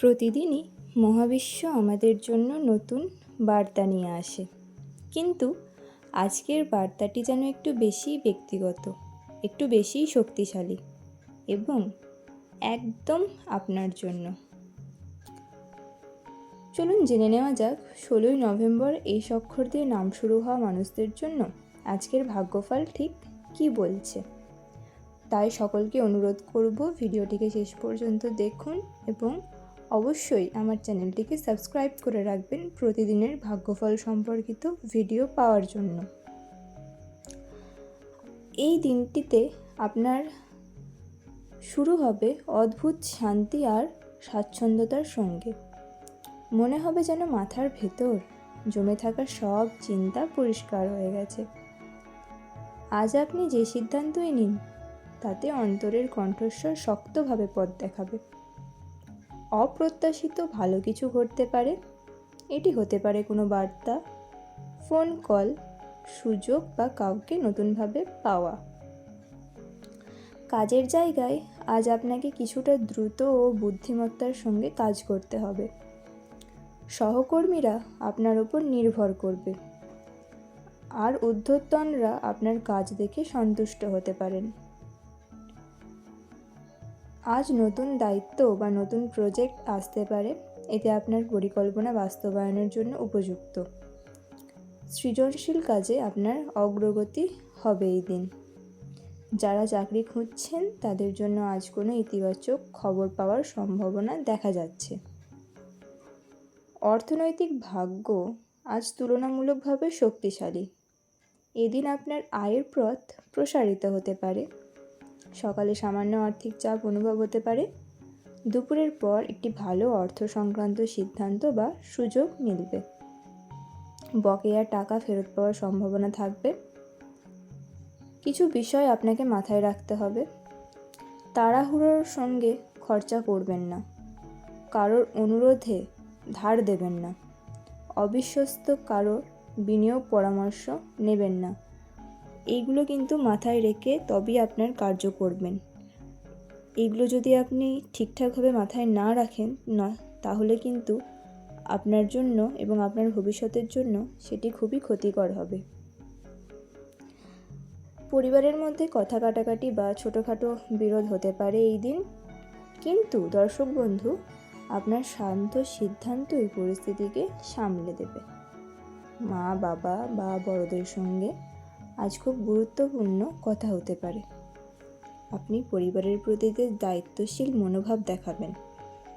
প্রতিদিনই মহাবিশ্ব আমাদের জন্য নতুন বার্তা নিয়ে আসে। কিন্তু আজকের বার্তাটি যেন একটু বেশিই ব্যক্তিগত, একটু বেশিই শক্তিশালী এবং একদম আপনার জন্য। চলুন জেনে নেওয়া যাক, ষোলোই নভেম্বর এই অক্ষর দিয়ে নাম শুরু হওয়া মানুষদের জন্য আজকের ভাগ্যফল ঠিক কী বলছে? তাই সকলকে অনুরোধ করব ভিডিওটিকে শেষ পর্যন্ত দেখুন এবং অবশ্যই আমার চ্যানেলটিকে সাবস্ক্রাইব করে রাখবেন প্রতিদিনের ভাগ্যফল সম্পর্কিত ভিডিও পাওয়ার জন্য। এই দিনটিতে আপনার শুরু হবে অদ্ভুত শান্তি আর স্বাচ্ছন্দ্যতার সঙ্গে। মনে হবে যেন মাথার ভেতর জমে থাকা সব চিন্তা পরিষ্কার হয়ে গেছে। আজ আপনি যে সিদ্ধান্তই নিন, তাতে অন্তরের কণ্ঠস্বর শক্তভাবে পথ দেখাবে। অপ্রত্যাশিত ভালো কিছু ঘটতে পারে। এটি হতে পারে কোনো বার্তা, ফোন কল, সুযোগ বা কাউকে নতুনভাবে পাওয়া। কাজের জায়গায় আজ আপনাকে কিছুটা দ্রুত ও বুদ্ধিমত্তার সঙ্গে কাজ করতে হবে। সহকর্মীরা আপনার উপর নির্ভর করবে। আর ঊর্ধ্বতনরা আপনার কাজ দেখে সন্তুষ্ট হতে পারেন। আজ নতুন দায়িত্ব বা নতুন প্রজেক্ট আসতে পারে, এতে আপনার পরিকল্পনা বাস্তবায়নের জন্য উপযুক্ত। সৃজনশীল কাজে আপনার অগ্রগতি হবে এই দিন। যারা চাকরি খুঁজছেন, তাদের জন্য আজ কোনো ইতিবাচক খবর পাওয়ার সম্ভাবনা দেখা যাচ্ছে। অর্থনৈতিক ভাগ্য আজ তুলনামূলকভাবে শক্তিশালী। এদিন আপনার আয়ের পথ প্রসারিত হতে পারে। সকালে সামান্য আর্থিক চাপ অনুভব হতে পারে। দুপুরের পর একটি ভালো অর্থ সংক্রান্ত সিদ্ধান্ত বা সুযোগ মিলবে। বকেয়া টাকা ফেরত পাওয়ার সম্ভাবনা থাকবে। কিছু বিষয় আপনাকে মাথায় রাখতে হবে। তাড়াহুড়োর সঙ্গে খরচা করবেন না। কারোর অনুরোধে ধার দেবেন না। অবিশ্বস্ত কারোর বিনিয়োগ পরামর্শ নেবেন না। এইগুলো কিন্তু মাথায় রেখে তবেই আপনার কার্য করবেন। এইগুলো যদি আপনি ঠিকঠাকভাবে মাথায় না রাখেন, না, তাহলে কিন্তু আপনার জন্য এবং আপনার ভবিষ্যতের জন্য সেটি খুবই ক্ষতিকর হবে। পরিবারের মধ্যে কথা কাটাকাটি বা ছোটোখাটো বিরোধ হতে পারে এই দিন। কিন্তু দর্শক বন্ধু, আপনার শান্ত সিদ্ধান্ত এই পরিস্থিতিকে সামলে দেবে। মা, বাবা বা বড়দের সঙ্গে আজ খুব গুরুত্বপূর্ণ কথা হতে পারে। আপনি পরিবারের প্রতি দায়িত্বশীল মনোভাব দেখাবেন,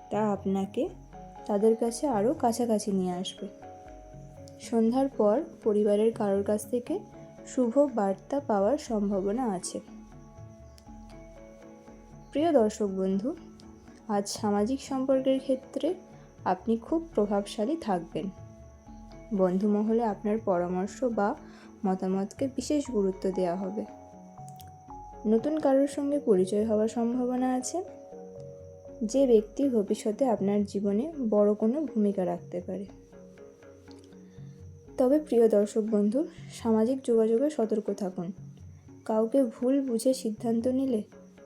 তা আপনাকে তাদের কাছে আরও কাছাকাছি নিয়ে আসবে। সন্ধ্যার পর পরিবারের কারোর কাছ থেকে শুভ বার্তা পাওয়ার সম্ভাবনা আছে। প্রিয় দর্শক বন্ধু, আজ সামাজিক সম্পর্কের ক্ষেত্রে আপনি খুব প্রভাবশালী থাকবেন। বন্ধু মহলে আপনার পরামর্শ বা মতামতকে বিশেষ গুরুত্ব দেওয়া হবে। নতুন কারোর সঙ্গে পরিচয় হওয়ার সম্ভাবনা আছে। যে ব্যক্তি ভবিষ্যতে আপনার জীবনে বড় কোনো ভূমিকা রাখতে পারে। তবে প্রিয় দর্শক বন্ধু, সামাজিক যোগাযোগে সতর্ক থাকুন। কাউকে ভুল বুঝে সিদ্ধান্ত নিলে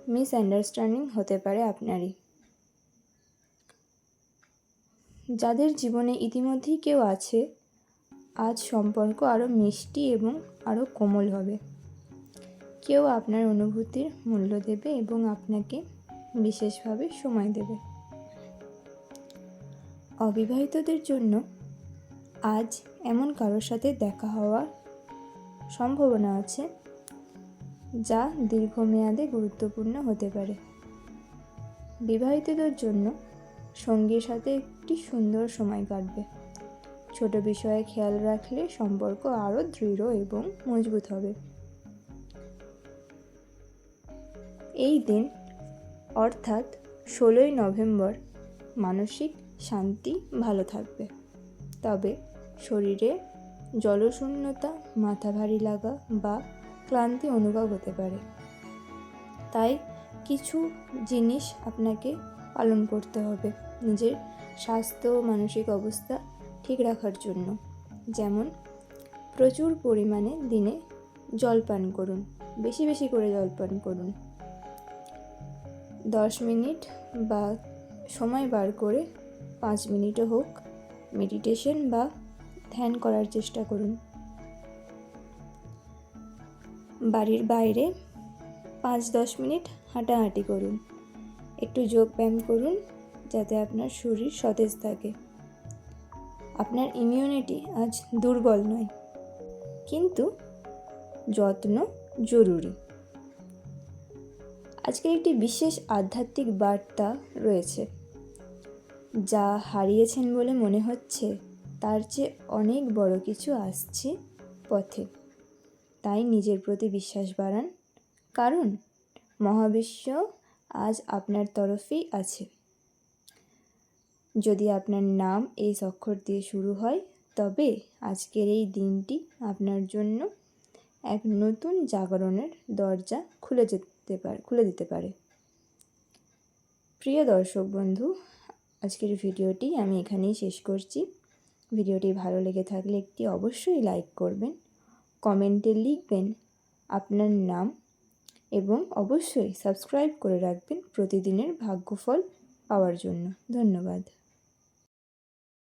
মিস আন্ডারস্ট্যান্ডিং হতে পারে আপনারই। যাদের জীবনে ইতিমধ্যেই কেউ আছে আজ সম্পর্ক আরও মিষ্টি এবং আরও কোমল হবে। কেউ আপনার অনুভূতির মূল্য দেবে এবং আপনাকে বিশেষভাবে সময় দেবে। অবিবাহিতদের জন্য আজ এমন কারোর সাথে দেখা হওয়ার সম্ভাবনা আছে, যা দীর্ঘমেয়াদে গুরুত্বপূর্ণ হতে পারে। বিবাহিতদের জন্য সঙ্গীর সাথে একটি সুন্দর সময় কাটবে। ছোট বিষয়ে খেয়াল রাখলে সম্পর্ক আরও দৃঢ় এবং মজবুত হবে। এই দিন, অর্থাৎ ষোলোই নভেম্বর, মানসিক শান্তি ভালো থাকবে। তবে শরীরে জলশূন্যতা, মাথা ভারী লাগা বা ক্লান্তি অনুভব হতে পারে। তাই কিছু জিনিস আপনাকে পালন করতে হবে। নিজের স্বাস্থ্য মানসিক অবস্থা ঠিক রাখার জন্য। যেমন, প্রচুর পরিমাণে দিনে জল পান করুন, বেশি বেশি করে জল পান করুন। দশ মিনিট বা সময় বার করে পাঁচ মিনিটও হোক মেডিটেশন বা ধ্যান করার চেষ্টা করুন। বাড়ির বাইরে পাঁচ দশ মিনিট হাঁটাহাঁটি করুন। একটু যোগ ব্যায়াম করুন, যাতে আপনার শরীর সতেজ থাকে। আপনার ইমিউনিটি আজ দুর্বল নয়। কিন্তু যত্ন জরুরি। আজকের একটি বিশেষ আধ্যাত্মিক বার্তা রয়েছে, যা হারিয়েছেন বলে মনে হচ্ছে, তার চেয়ে অনেক বড় কিছু আসছে পথে। তাই নিজের প্রতি বিশ্বাস বাড়ান, কারণ মহাবিশ্ব আজ আপনার তরফেই আছে। যদি আপনার নাম এই অক্ষর দিয়ে শুরু হয়, তবে আজকের এই দিনটি আপনার জন্য এক নতুন জাগরণের দরজা খুলে যেতে পারে, খুলে দিতে পারে। প্রিয় দর্শক বন্ধু, আজকের ভিডিওটি আমি এখানেই শেষ করছি। ভিডিওটি ভালো লেগে থাকলে একটি অবশ্যই লাইক করবেন, কমেন্টে লিখবেন আপনার নাম এবং অবশ্যই সাবস্ক্রাইব করে রাখবেন প্রতিদিনের ভাগ্যফল পাওয়ার জন্য। ধন্যবাদ।